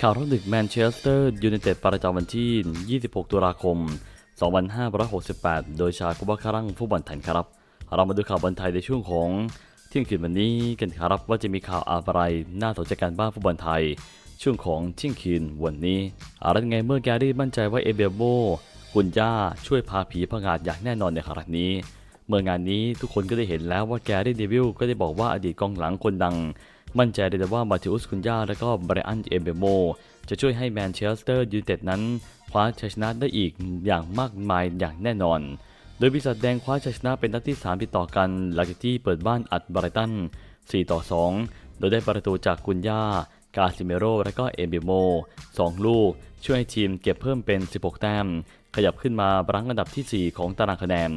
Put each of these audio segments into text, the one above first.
ข่าวรับดึกแมนเชสเตอร์ยูไนเต็ดประจำวันที่ 26 ตุลาคม 2568 โดยชายผู้บัคับรังฟุตบอลไทยครับ เรามาดูข่าวบอลไทยในช่วงของเที่ยงคืนวันนี้กันครับว่าจะมีข่าวอะไรน่าสนใจกันบ้างฟุตบอลไทย ช่วงของเที่ยงคืนวันนี้อะไรไงเมื่อแกรี่มั่นใจว่าเอเบโบคุณย่าช่วยพาผีผงาดอย่างแน่นอนในครั้งนี้ เมื่องานนี้ทุกคนก็ได้เห็นแล้วว่าแกรี่เดวิลก็ได้บอกว่าอดีตกองหลังคนดัง มั่นใจเลยว่ามาธิอุสคุนยาและก็ไบรอันเอเบโมจะช่วยให้แมนเชสเตอร์ยูไนเต็ดนั้นคว้าชัยชนะได้อีกอย่างมากมายอย่างแน่นอน โดยปีศาจแดงคว้าชัยชนะเป็นนัดที่ 3 ติดต่อกัน หลังจากที่เปิดบ้านอัดไบรตัน 4 ต่อ 2 โดยได้ประตูจากกุนยากาซิเมโร และก็เอเบโม 2 ลูก ช่วยให้ทีมเก็บเพิ่มเป็น 16 แต้ม ขยับขึ้นมารั้งอันดับทีสี่4 ของตารางคะแนน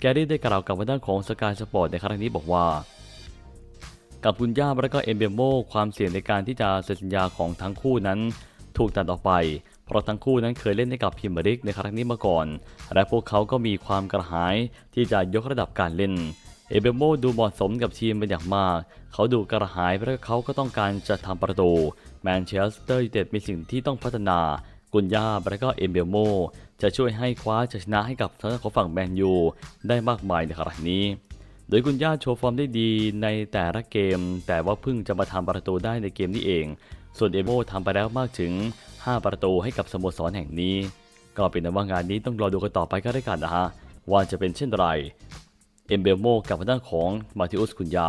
แกรี่ได้กล่าวกับวันด้านของสกายสปอร์ตในครั้งนี้บอกว่า กับคุณย่าและก็เอมเบโมความเสี่ยงในการที่จะเซ็นสัญญาของทั้งคู่นั้น ถูกตัดออกไป เพราะทั้งคู่นั้นเคยเล่นให้กับพิมพ์ริกในครั้งนี้มาก่อน และพวกเขาก็มีความกระหายที่จะยกระดับการเล่นเอเบโมดูเหมาะสมกับทีมเป็นอย่างมาก เขาดูกระหายและเขาก็ต้องการจะทำประตู แมนเชสเตอร์ยูไนเต็ดมีสิ่งที่ต้องพัฒนา กุนยาและก็เอเบโมจะช่วยให้คว้าชัยชนะให้กับทางด้านของฝั่งแมนยูได้มากมายในครั้งนี้ โดยกุนย่าโชว์ฟอร์มได้ดีในแต่ละเกม แต่ว่าเพิ่งจะมาทำประตูได้ในเกมนี้เอง ส่วนเอโมทำไปแล้วมากถึง 5 ประตูให้กับสโมสรแห่งนี้ ก็เป็นว่างานนี้ต้องรอดูกันต่อไปก็ได้กันนะฮะ ว่าจะเป็นเช่นไร เอมเบลโมกับทางด้านของมาธิอุสกุนยา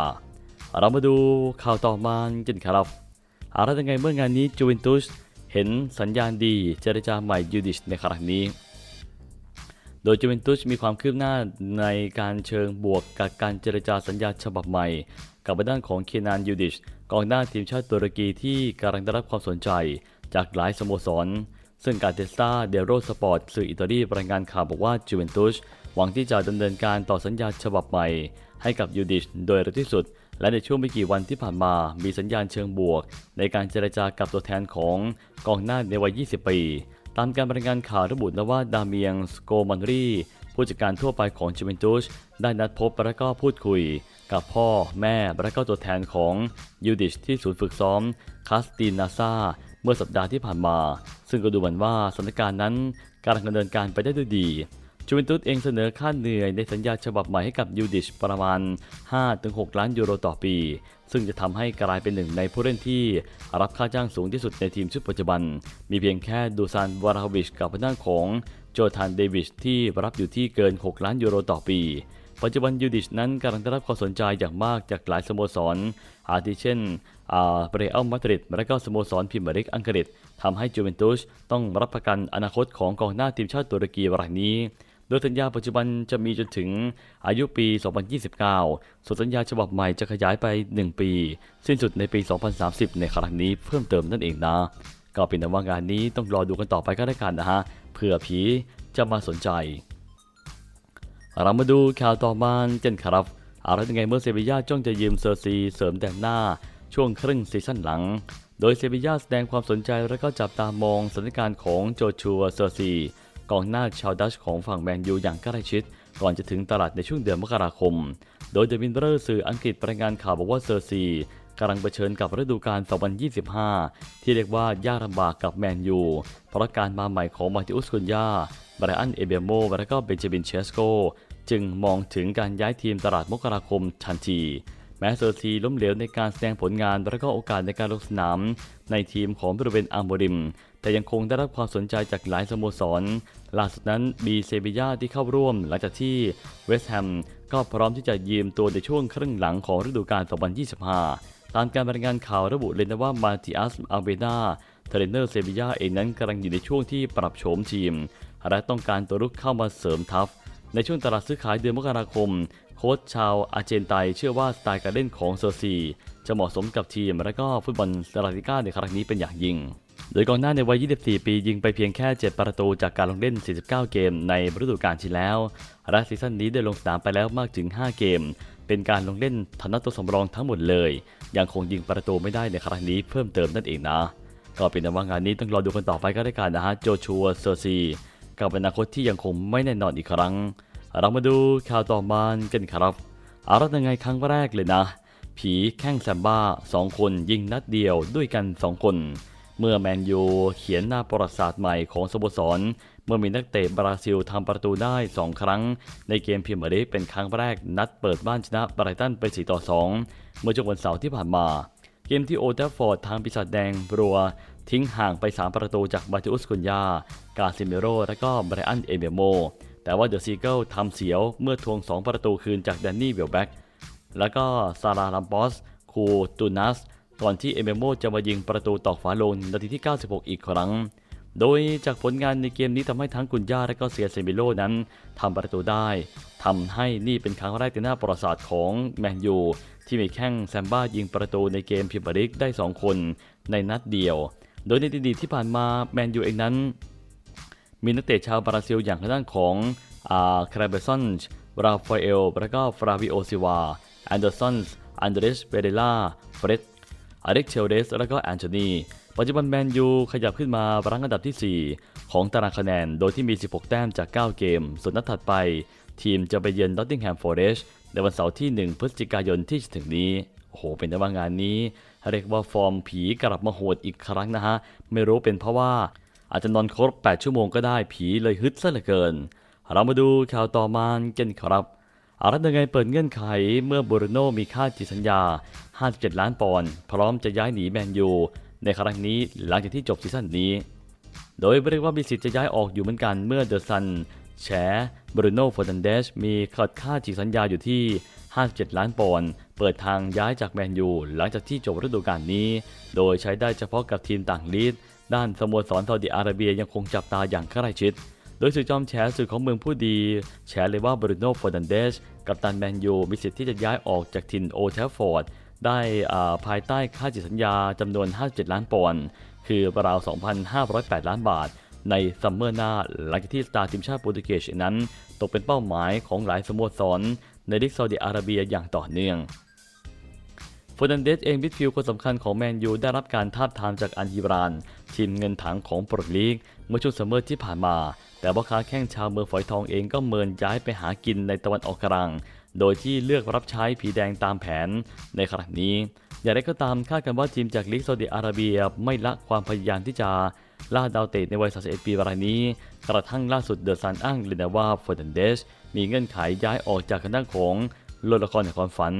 เรามาดูข่าวต่อมากันครับอะไรยังไงเมื่องานนี้จูเวนตุสเห็นสัญญาณดีเจรจาใหม่ยูดิชในครั้งนี้ โดยจูเวนตุสมีความคืบหน้าในการเชิงบวกกับการเจรจาสัญญาฉบับใหม่ กับด้านของเคนานยูดิชกองหน้าทีมชาติตุรกีที่กำลังได้รับความสนใจจากหลายสโมสร ซึ่งการเทสตาเดโรสปอร์ตสื่ออิตาลีรายงานข่าวบอกว่าจูเวนตุสหวังที่จะดำเนินการต่อสัญญาฉบับใหม่ ให้กับยูดิชโดยเร็วที่สุด และในช่วงไม่กี่วันที่ผ่านมามีสัญญาณเชิงบวก ในการเจรจากับตัวแทนของกองหน้าในวัย 20 ปี ตามการรายงานข่าวระบุนะว่าดาเมียงสโกมันรีผู้จัดการทั่วไปของจูเวนตุสได้นัดพบและก็พูดคุย กับพ่อแม่และก็ตัวแทนของยูดิชที่ศูนย์ฝึกซ้อมคาสตินาซาเมื่อสัปดาห์ที่ผ่านมา ซึ่งก็ดูเหมือนว่าสถานการณ์นั้นการดำเนินการไปได้ด้วยดี จูเวนตุสเองเสนอค่าเหนื่อยในสัญญาฉบับใหม่ให้กับยูดิชประมาณ 5-6 ล้านยูโรต่อปี ซึ่งจะทำให้กลายเป็นหนึ่งในผู้เล่นที่รับค่าจ้างสูงที่สุดในทีมชุดปัจจุบัน มีเพียงแค่ดูซานวาราวิชกับทางด้าของโจทานเดวิชที่รับอยู่ที่เกิน 6 ล้านยูโรต่อปีปัจจุบันยูดิชนั้นกำลังได้รับความสนใจอย่างมากจากหลายสโมสร อาทิเช่นอาเรอัลมาดริดและก็สโมสรพรีเมียร์ลีกอังกฤษทำให้จูเวนตุสต้องรับประกันอนาคตของกองหน้าทีมชาติตุรกีรายนี้ ดยสัญญาปัจจุบันจะมีจนถึงอายุปี 2029 ส่วนสัญญาฉบับใหม่จะขยายไป 1 ปี สิ้นสุดในปี 2030 ในครั้งนี้เพิ่มเติมนั่นเองนะ ก็เป็นแต่ว่างานนี้ต้องรอดูกันต่อไปก็ได้กันนะฮะ เผื่อผีจะมาสนใจ เรามาดูข่าวต่อมากันครับอะไรยังไงเมื่อเซบีย่าจ้องจะยืมเซอร์ซีเสริมแต่งหน้า ช่วงครึ่งซีซั่นหลัง โดยเซบีย่าแสดงความสนใจและก็จับตามองสถานการณ์ของโจชัวเซอร์ซี กองหน้าชาวดัชของฝั่งแมนยูอย่างใกล้ชิด ก่อนจะถึงตลาดในช่วงเดือนมกราคม โดยเดวินเบอร์สื่ออังกฤษรายงานข่าวบอกว่าเซอร์ซีกำลังเผชิญกับฤดูกาล 2025 ที่เรียกว่ายากลำบากกับแมนยู เพราะการมาใหม่ของมาติอุสคุนยาไบรอัน เอเบโม และก็เบนจามินเชสโก จึงมองถึงการย้ายทีมตลาดมกราคมทันที แม้เซอร์ซีล้มเหลวในการแสดงผลงานและก็โอกาสในการลงสนาม ในทีมของบริเวณอัมโบริม แต่ยังคงได้รับความสนใจจากหลายสโมสรล่าสุดนั้นมีเซบียาที่เข้าร่วมหลังจากที่เวสต์แฮมก็พร้อมที่จะยืมตัวในช่วงครึ่งหลังของฤดูกาล 2025 ตามการรายงานข่าวระบุเลยนะว่ามาติอัสอาเบนาเทรนเนอร์เซบียาเองนั้นกำลังอยู่ในช่วงที่ปรับโฉมทีม และต้องการตัวรุกเข้ามาเสริมทัพ ในช่วงตลาดซื้อขายเดือนมกราคม โค้ชชาวอาร์เจนไตเชื่อว่าสไตล์การเล่นของเซอร์ซีจะเหมาะสมกับทีม และก็ฟุตบอลสลาลิก้าในครั้งนี้เป็นอย่างยิ่ง โดยกองหน้าในวัย 24 ปียิงไปเพียงแค่ 7 ประตูจากการลงเล่น 49 เกมในฤดูกาลที่แล้ว และซีซั่นนี้ได้ลงสนามไปแล้วมากถึง 5 เกม เป็นการลงเล่นฐานะตัวสำรองทั้งหมดเลย ยังคงยิงประตูไม่ได้ในครั้งนี้เพิ่มเติมนั่นเองนะ ก็เป็นว่างานนี้ต้องรอดูกันต่อไปก็ได้กันนะฮะโจชัวเซอร์ซี กับอนาคตที่ยังคงไม่แน่นอนอีกครั้ง เรามาดูข่าวต่อมากันครับอาละยังไงครั้งแรกเลยนะ ผีแข้งแซมบ้าสองคนยิงนัดเดียวด้วยกัน2คน เมื่อแมนยูเขียนหน้าประวัติศาสตร์ใหม่ของสโมสร เมื่อมีนักเตะบราซิลทำประตูได้2ครั้ง ในเกมพรีเมียร์ลีกเป็นครั้งแรกนัดเปิดบ้านชนะไบรตันไป4ต่อ2เมื่อช่วงวันเสาร์ที่ผ่านมาเกมที่โอลด์แทัฟฟอร์ดทางปีศาจแดงรัว ทิ้งห่างไป 3 ประตูจากบาติอุสกุนยา กาซิเมโร และก็ไบรอันเอเบโม แต่ว่าเดอะซีเกิลทำเสียวเมื่อทวง 2 ประตูคืนจากแดนนี่เวลแบ็กแล้วก็ซาราลัมบอส คูตูนัส ก่อนที่เอเมโมจะมายิงประตูตอกฝาโลงนาทีที่ 96 อีกครั้ง โดยจากผลงานในเกมนี้ทำให้ทั้งกุนยาและก็เซียเซมิโลนั้นทำประตูได้ทำให้นี่เป็นครั้งแรกในหน้าประวัติศาสตร์ของแมนยูที่มีแข้งแซมบ้ายิงประตูในเกมพรีเมียร์ลีกได้ 2 คนในนัดเดียว โดยในอดีตที่ผ่านมาแมนยูเองนั้น มีนักเตะชาวบราซิลอย่างทางด้านของอาคาราเบซอนราฟาเอลและก็ฟราวิโอซิวาแอนเดอร์สันอันเดรสเบเดล่าเฟร็ดอเล็กเชลเดส และก็แอนโทนี ปัจจุบันแมนยูขยับขึ้นมารั้งอันดับที่ 4 ของตารางคะแนน โดยที่มี 16 แต้มจาก 9 เกม ส่วนนัดถัดไป ทีมจะไปเยือนดอตติงแฮมฟอร์เรสในวันเสาร์ที่ 1 พฤศจิกายนที่จะถึงนี้ โอ้โห เป็นแต่ว่างานนี้ เรียกว่าฟอร์มผีกลับมาโหดอีกครั้งนะฮะ ไม่รู้เป็นเพราะว่าอาจจะนอนครบ 8 ชั่วโมงก็ได้ผีเลยฮึดซะเหลือเกิน เรามาดูข่าวต่อมากันครับอารัตยังไงเปิดเงื่อนไขเมื่อบูรโนมีค่าจิตสัญญา 57 ล้านปอนด์พร้อมจะย้ายหนีแมนยูในครั้งนี้หลังจากที่จบซีซั่นนี้ โดยเรียกว่ามีสิทธิ์จะย้ายออกอยู่เหมือนกันเมื่อเดอะซันแฉบรูโน่ฟอร์นันเดสมีค่าจิตสัญญาอยู่ที่ 57 ล้านปอนด์ เปิดทางย้ายจากแมนยูหลังจากที่จบฤดูกาลนี้ โดยใช้ได้เฉพาะกับทีมต่างลีด ด้านสโมสรซาอุดิอาระเบียยังคงจับตาอย่างใกล้ชิด โดยสื่อจอมแฉสื่อของเมืองผู้ดี แฉเลยว่าบรูโน่ฟอร์นันเดสกับตันแมนยูมีสิทธิ์ที่จะย้ายออกจากถิ่นโอลด์แทฟฟอร์ดได้ภายใต้ค่าจิตสัญญาจำนวน 57 ล้านปอนด์คือราว 2,508 ล้านบาท ในซัมเมอร์หน้าหลังจากที่สตาร์ทีมชาติโปรตุเกสนั้น ตกเป็นเป้าหมายของหลายสโมสร ในลีกซาอุดิอาระเบียอย่างต่อเนื่องฟอร์นันเดสเองมิดฟิลคนสำคัญของแมนยูได้รับการทาบทามจากอันฮิบราน ทีมเงินถังของโปรลีก เมื่อช่วงซัมเมอร์ที่ผ่านมา แต่พ่อค้าแข้งชาวเมืองฝอยทองเองก็เมินย้ายไปหากินในตะวันออกกลาง โดยที่เลือกรับใช้ผีแดงตามแผนในครั้งนี้ อย่างไรก็ตามคาดกันว่าทีมจากลีกซาอุดิอาระเบียไม่ละความพยายามที่จะล่าดาวเตะในวัย 31 ปีรายนี้ กระทั่งล่าสุดเดอะซันอ้างเลยนะว่าฟอร์นันเดส มีเงื่อนไขย้ายออกจากคณะของโลดละครแห่งความฝัน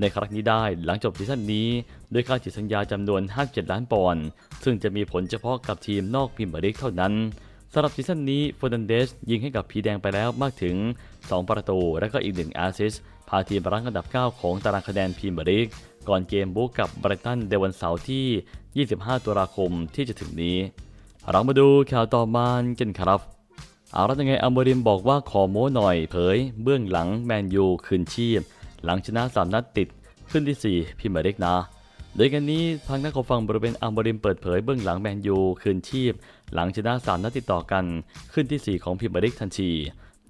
ในครั้งนี้ได้หลังจบซีซั่นนี้ด้วยค่าจิตสัญญาจำนวน 57 ล้านปอนด์ซึ่งจะมีผลเฉพาะกับทีมนอกพรีเมียร์ลีกเท่านั้นสำหรับซีซั่นนี้ฟอร์นันเดสยิงให้กับผีแดงไปแล้วมากถึง 2 ประตู และก็อีก 1 แอสซิสพาทีมรั้งอันดับ 9 ของตารางคะแนนพรีเมียร์ลีกก่อนเกมบุกกับไบรตันในวันเสาร์ที่ 25 ตุลาคมที่จะถึงนี้ เรามาดูข่าวต่อมากันครับ เอาแล้วยังไงอัมบริมบอกว่าขอโม้หน่อยเผย เบื้องหลังแมนยูคืนชีพ หลังชนะ 3 นัดติดขึ้นที่ 4พิมพ์เล็กนะโดยกันนี้ทางนักข่าวฟังบริเวณอัมบริมเปิดเผยเบื้องหลังแมนยูคืนชีพ หลังชนะ 3 นัดติดต่อกันขึ้นที่ 4 ของพิมพ์เล็กทันที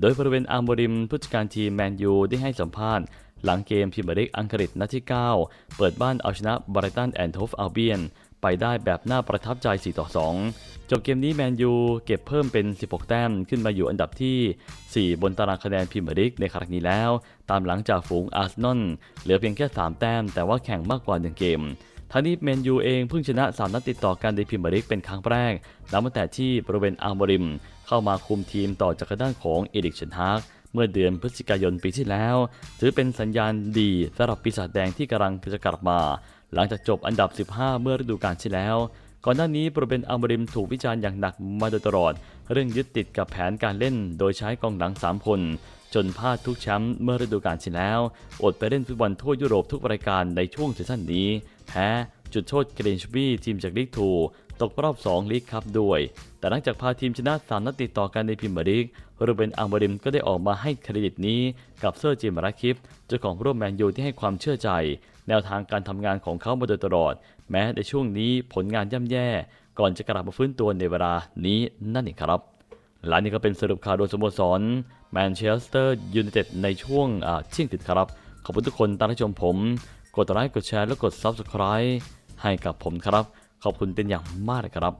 โดยบริเวณอัมบริมผู้จัดการทีมแมนยูได้ให้สัมภาษณ์ หลังเกมพิมพ์เล็กอังกฤษนัดที่ 9 เปิดบ้านเอาชนะบรตันแอนโทฟอัลเบียนไปได้แบบน่าประทับใจ 4 ต่อ 2 จบเกมนี้แมนยูเก็บเพิ่มเป็น 16 แต้มขึ้นมาอยู่อันดับที่ 4 บนตารางคะแนนพรีเมียร์ลีกในครั้งนี้แล้ว ตามหลังจากฝูงอาร์เซนอลเหลือเพียงแค่ 3 แต้ม แต่ว่าแข่งมากกว่า 1 เกมทั้งนี้แมนยูเองเพิ่งชนะ 3 นัดติดต่อกันในพรีเมียร์ลีกเป็นครั้งแรกนับตั้งแต่ที่บริเวณอาร์มริม เข้ามาคุมทีมต่อจากด้านของเอริกเชนฮาก มื่อเดือนพฤศจิกายนปีที่แล้ว ถือเป็นสัญญาณดีสำหรับปีศาจแดงที่กำลังจะกลับมา หลังจากจบอันดับ 15 เมื่อฤดูกาลที่แล้ว ก่อนหน้านี้บริเวณอัลบริมถูกวิจารณ์อย่างหนักมาโดยตลอด เรื่องยึดติดกับแผนการเล่นโดยใช้กองหลัง 3 คนจนพลาดทุกแชมป์เมื่อฤดูกาลที่แล้ว อดไปเล่นฟุตบอลทั่วยุโรปทุกรายการในช่วงซีซั่นนี้ แพ้ จุดโทษเกรนชบีทีมจากลีกทู ตกรอบ 2 ลีกคัพด้วย แต่หลังจากพาทีมชนะ 3 นัดติดต่อกันในพรีเมียร์ลีกรูเบนอัลบริมก็ได้ออกมาให้เครดิตนี้กับเซอร์จิมรักคิฟเจ้าของร่วมแมนยูที่ให้ความเชื่อใจ แนวทางการทำงานของเขามาโดยตลอด แม้ในช่วงนี้ผลงานย่ำแย่ ก่อนจะกลับมาฟื้นตัวในเวลานี้นั่นเองครับและนี่ก็เป็นสรุปข่าวโดยสโมสรแมนเชสเตอร์ยูไนเต็ดในช่วงเที่ยงติดครับ ขอบคุณทุกคนตามที่ชมผม กดไลค์กดแชร์และกด Subscribe ให้กับผมครับ ขอบคุณเป็นอย่างมากเลยครับ